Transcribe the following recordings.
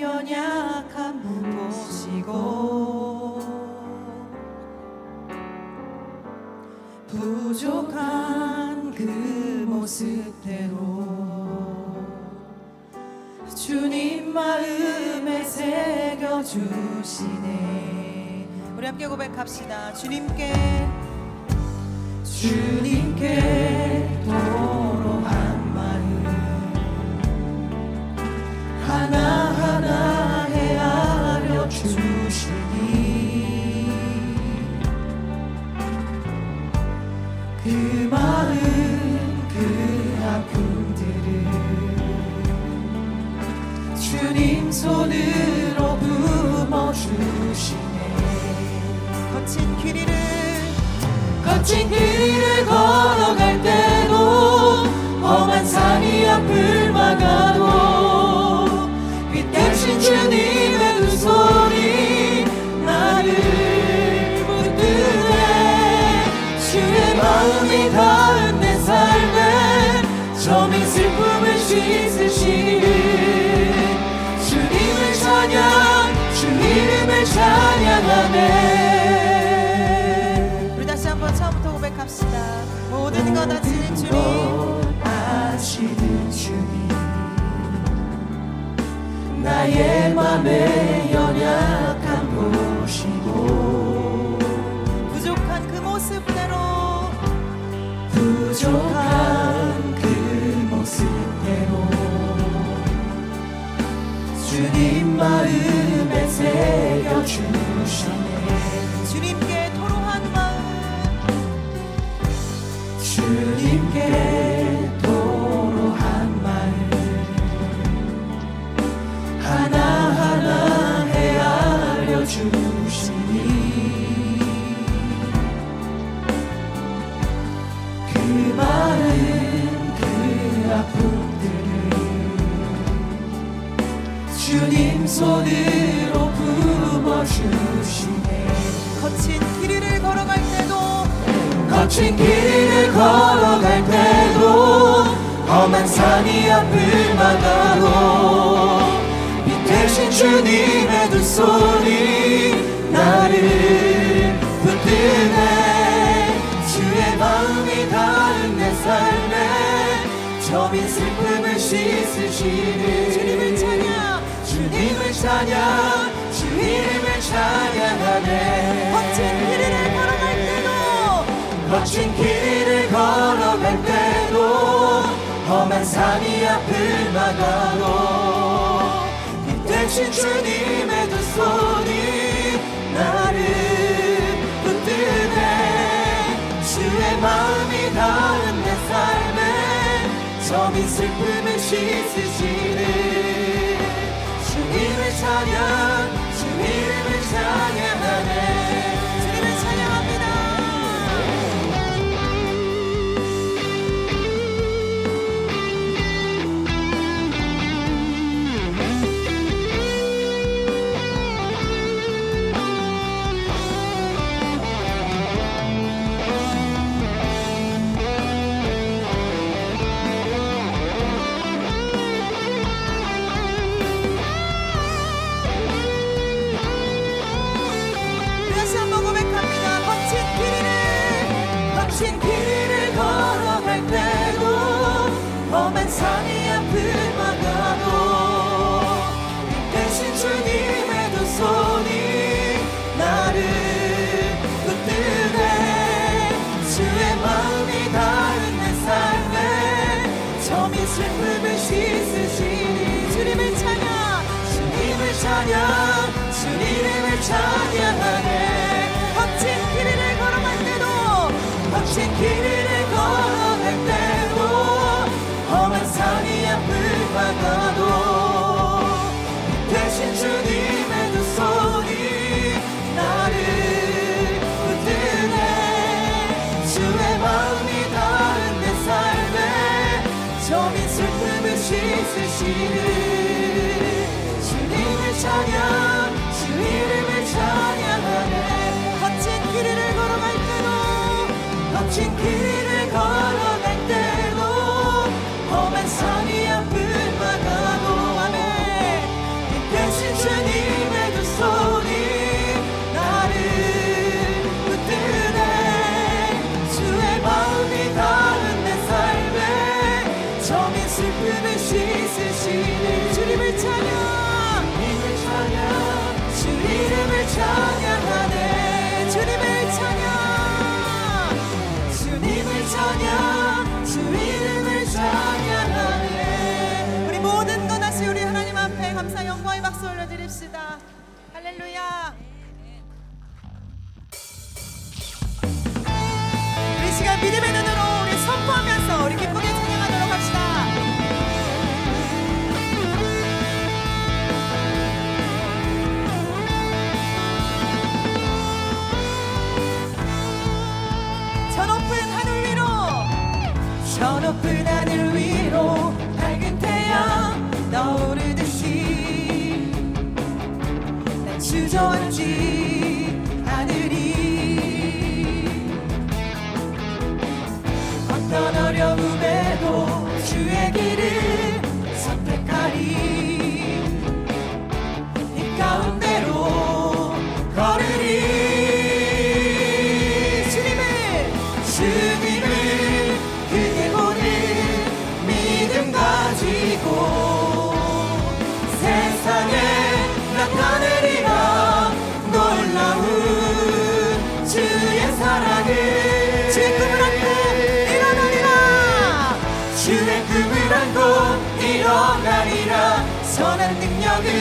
연약함 보시고 부족한 그 모습대로 주님 마음에 새겨 주시네. 우리 함께 고백합시다. 주님께 주님께 도 거친 길이를 거친 길을 걸어갈 때도 험한 산이 앞을 막아도 빛 대신 주님의 두 손이 나를 붙드네. 주의 마음이 닿은 내 삶에 점이 슬픔을 씻으시는 주님을 찬양 주 이름을 찬양하네 고백합시다. 모든 것 아시는 주님. 아시는 주님. 나의 맘의 연약함 보시고 부족한 그 모습대로. 부족한 그 모습대로 주님 마음에 새겨주 손으로 품어주시네. 거친 길을 걸어갈 때도 거친 길을 걸어갈 때도 험한 산이 앞을 막아도 빛 대신 주님의 두 손이 나를 붙드네. 주의 마음이 닿은 내 삶에 점인 슬픔을 씻으시는 주님을 찬양 주 이름을 찬양하네. 거친 길을 걸어갈 때도 거친 길을 걸어갈 때도 험한 산이 앞을 막아도 빛 대신 주님의 두 손이 나를 붙드네. 주의 마음이 닿은 내 삶에 점이 슬픔을 씻으시 는주 주님을 찬양 주 이름을 찬양하네. 거친 길을 걸어갈 때도 거친 길을 씻으시는 주님을 찬양 주 이름을 찬양하네. 거친 길을 걸어갈 때도 거친 길 저 높은 하늘 위로 밝은 태양 떠오르듯이 난 주저앉지 않으리 어떤 어려움에도 주의 길을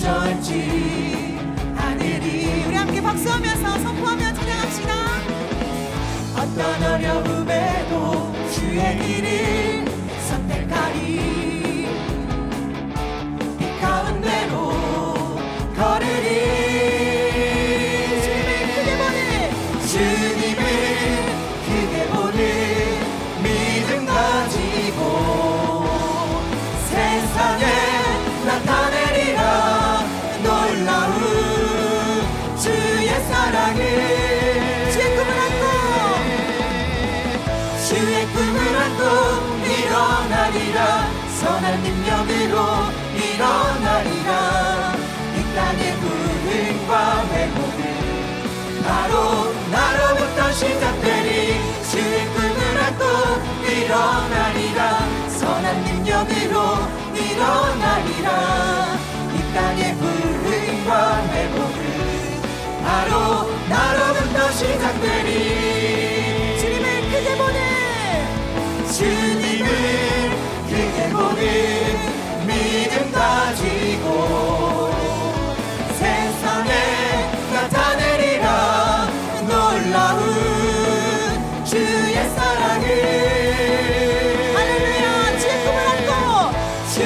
난 주저앉지. 않으리 우리 함께 박수하면서 선포하며 찬양합시다. 어떤 어려움에도 주의 길을 선택하리 선한 능력으로 일어나리라. 이 땅의 부흥과 회복은 바로 나로부터 시작되리. 주의 꿈을 안고 일어나리라. 선한 능력으로 일어나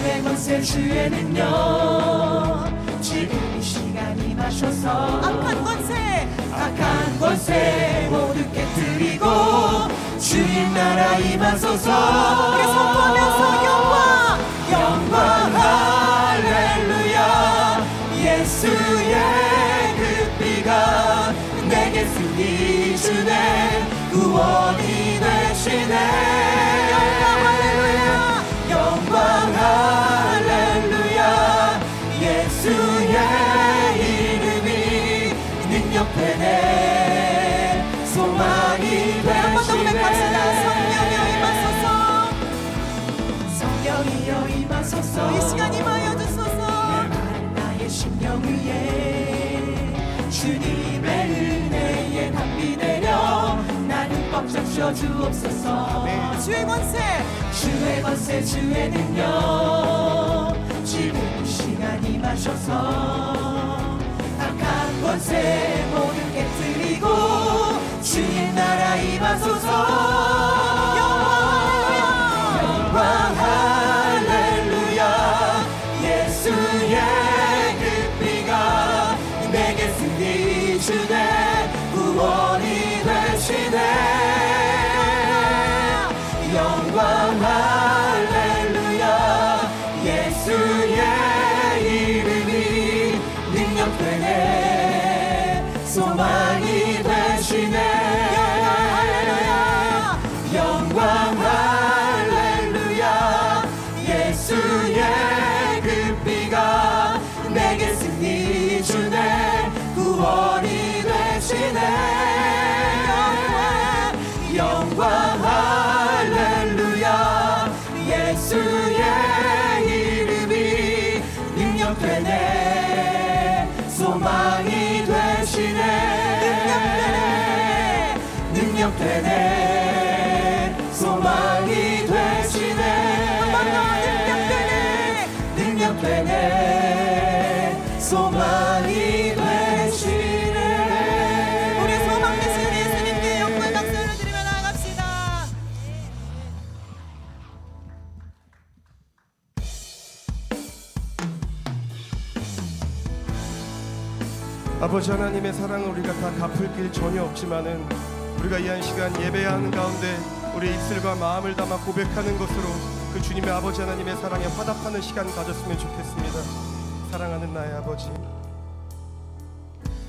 주의 권세 주의 능력 지금 이 시간이 마셔서 악한 권세. 악한 권세 모두 깨뜨리고 주님 나라 임하소서 주소서 이 시간 임하여 주소서. 나의 심령 위에 주님의 은혜에 담비 내려 나는 꽉 잡혀 주옵소서. 주의 권세. 주의 권세 주의 능력. 지금 이 시간 임하셔서 악한 권세 모두 깨뜨리고 주의 나라 임하소서 아버지 하나님의 사랑을 우리가 다 갚을 길 전혀 없지만은 우리가 이 한 시간 예배하는 가운데 우리 입술과 마음을 담아 고백하는 것으로 그 주님의 아버지 하나님의 사랑에 화답하는 시간 가졌으면 좋겠습니다. 사랑하는 나의 아버지.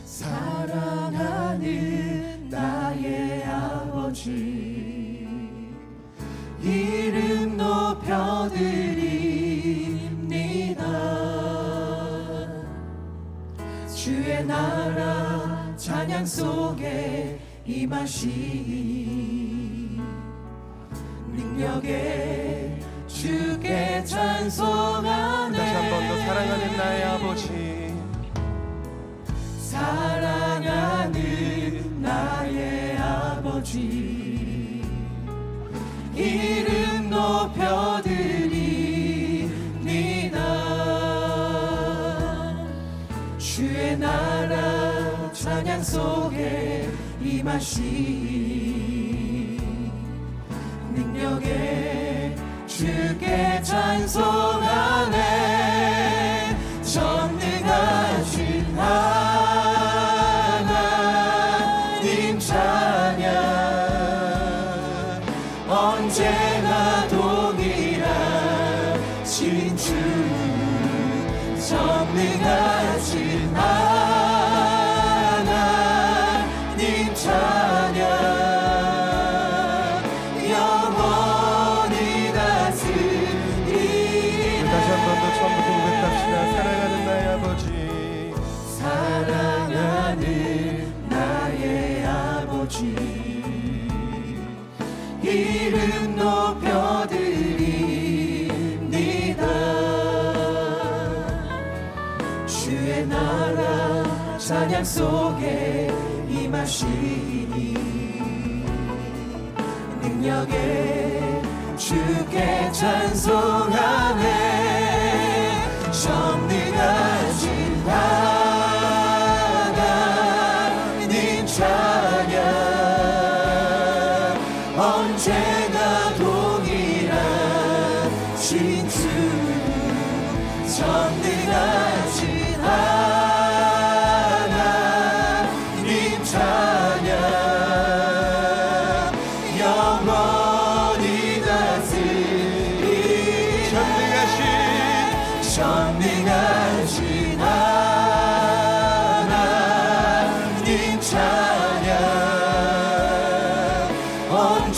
사랑하는 나의 아버지 이름 높 찬양 속에 임하시니 능력에 주께 찬송하네 다시 한 번 더 사랑하는 나의 아버지. 사랑하는 나의 아버지 이름 높여 주의 나라 찬양 속에 임하시. 능력에 주께 찬송하네 이름 높여드립니다. 찬양 속에 임하시니 능력에 주께 찬송하네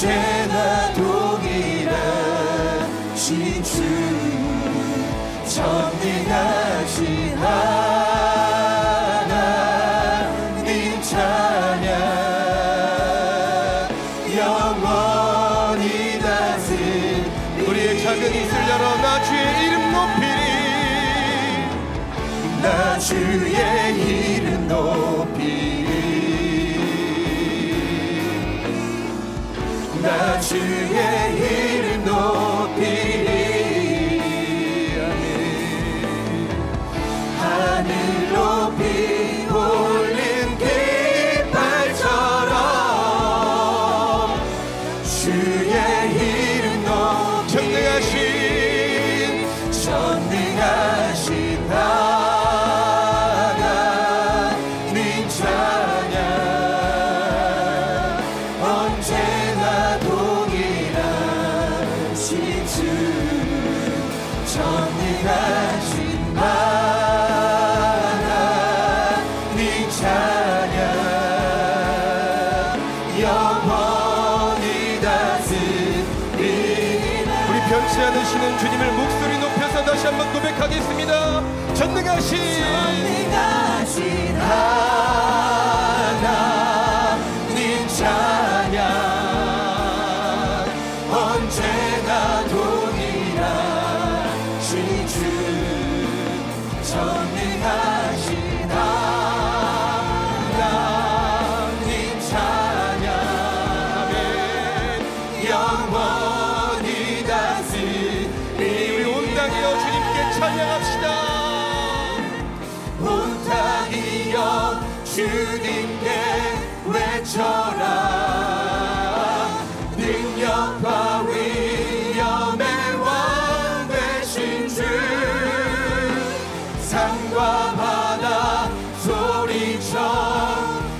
언 주님을 목소리 높여서 다시 한번 고백하겠습니다. 전능하신 전능하신 하나님 찬양. 언제나 동일하신 주. 전능하신 하나님 찬양 영원 주님께 외쳐라. 능력과 위엄의 왕 되신 주. 산과 바다 소리쳐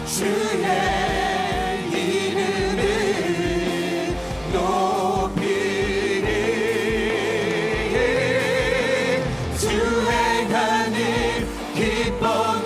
주의 기뻐